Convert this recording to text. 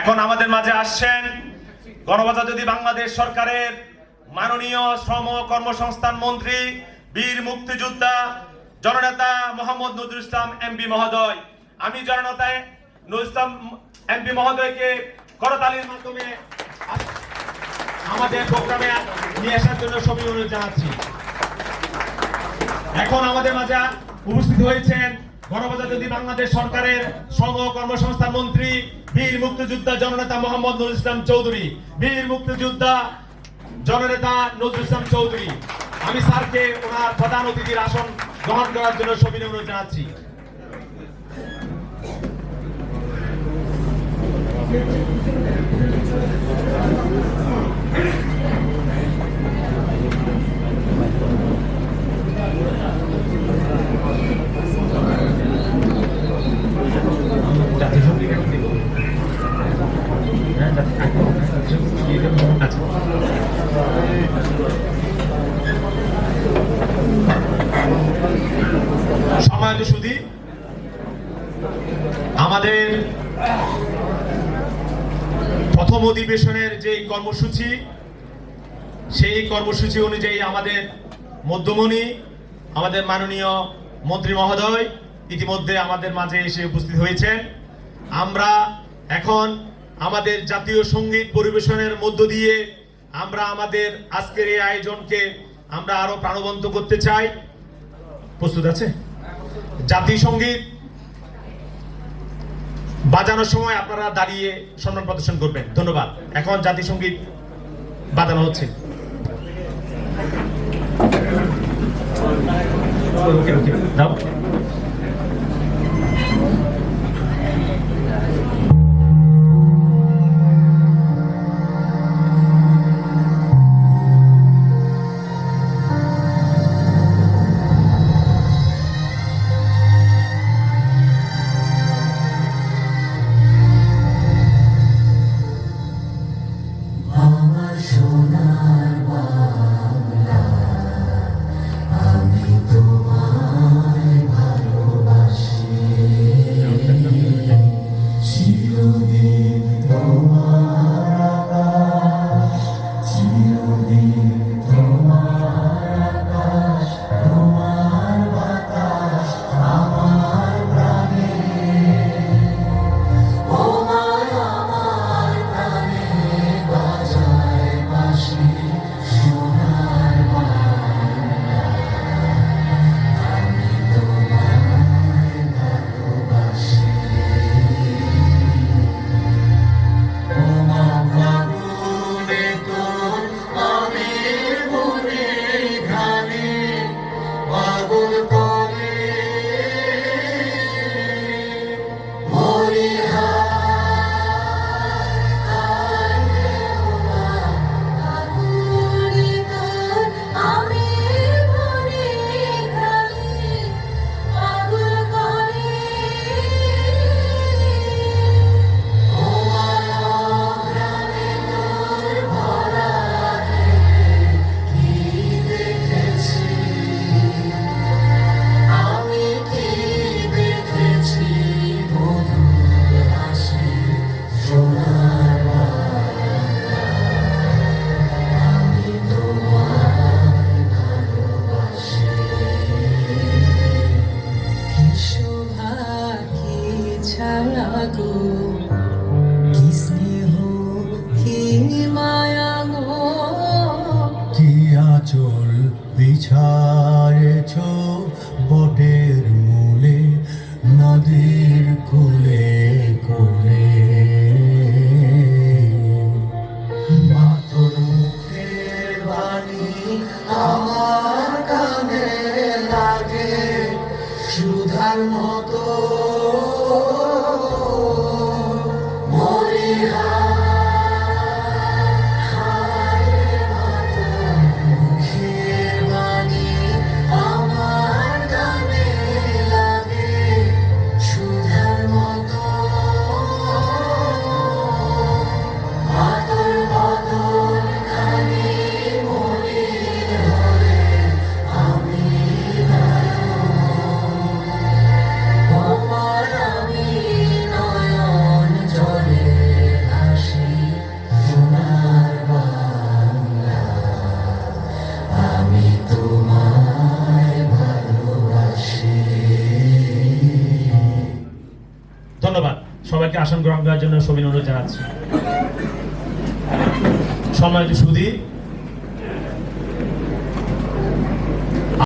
এখন আমাদের মাঝে আসছেন গণবাজার যদি বাংলাদেশ সরকারের মাননীয় শ্রম কর্মসংস্থান মন্ত্রী, বীর মুক্তিযোদ্ধা জননেতা মোহাম্মদ নজরুল ইসলাম এমপি মহোদয়। আমি জননেতায় নজরুল ইসলাম এমপি মহোদয়কে করতালির মাধ্যমে আমাদের প্রোগ্রামে নিয়ে আসার জন্য সবই অনুরোধ জানাচ্ছি। এখন আমাদের মাঝে উপস্থিত হয়েছেন গণবাজার যদি বাংলাদেশ সরকারের শ্রম কর্মসংস্থান মন্ত্রী বীর মুক্তিযোদ্ধা জননেতা মোহাম্মদ নজরুল ইসলাম চৌধুরী, বীর মুক্তিযোদ্ধা জননেতা নজরুল ইসলাম চৌধুরী। আমি স্যারকে ওনার প্রধান অতিথির আসন গ্রহণ করার জন্য সবিনয় অনুরোধ জানাচ্ছি। আচ্ছা সম্মানিত সুদী আমাদের প্রথম অধিবেশনের যে কর্মসূচি, সেই কর্মসূচি অনুযায়ী আমাদের মধ্যমণি, আমাদের মাননীয় মন্ত্রী মহোদয় ইতিমধ্যে আমাদের মাঝে এসে উপস্থিত হয়েছেন। আমরা এখন আমাদের জাতীয় সংগীত পরিবেশনের মধ্য দিয়ে আমরা আমাদের আজকের এই আয়োজনকে আমরা আরও প্রাণবন্ত করতে চাই। প্রস্তুত আছে? জাতীয় সংগীত বাজানোর সময় আপনারা দাঁড়িয়ে সম্মান প্রদর্শন করবেন। ধন্যবাদ। এখন জাতীয় সংগীত বাজানো হচ্ছে। আচল বিছায়েছ ধন্যবাদ। সবাইকে আসন গ্রহণ করার জন্য সবিন অনুরোধ জানাচ্ছি। সময় সুধী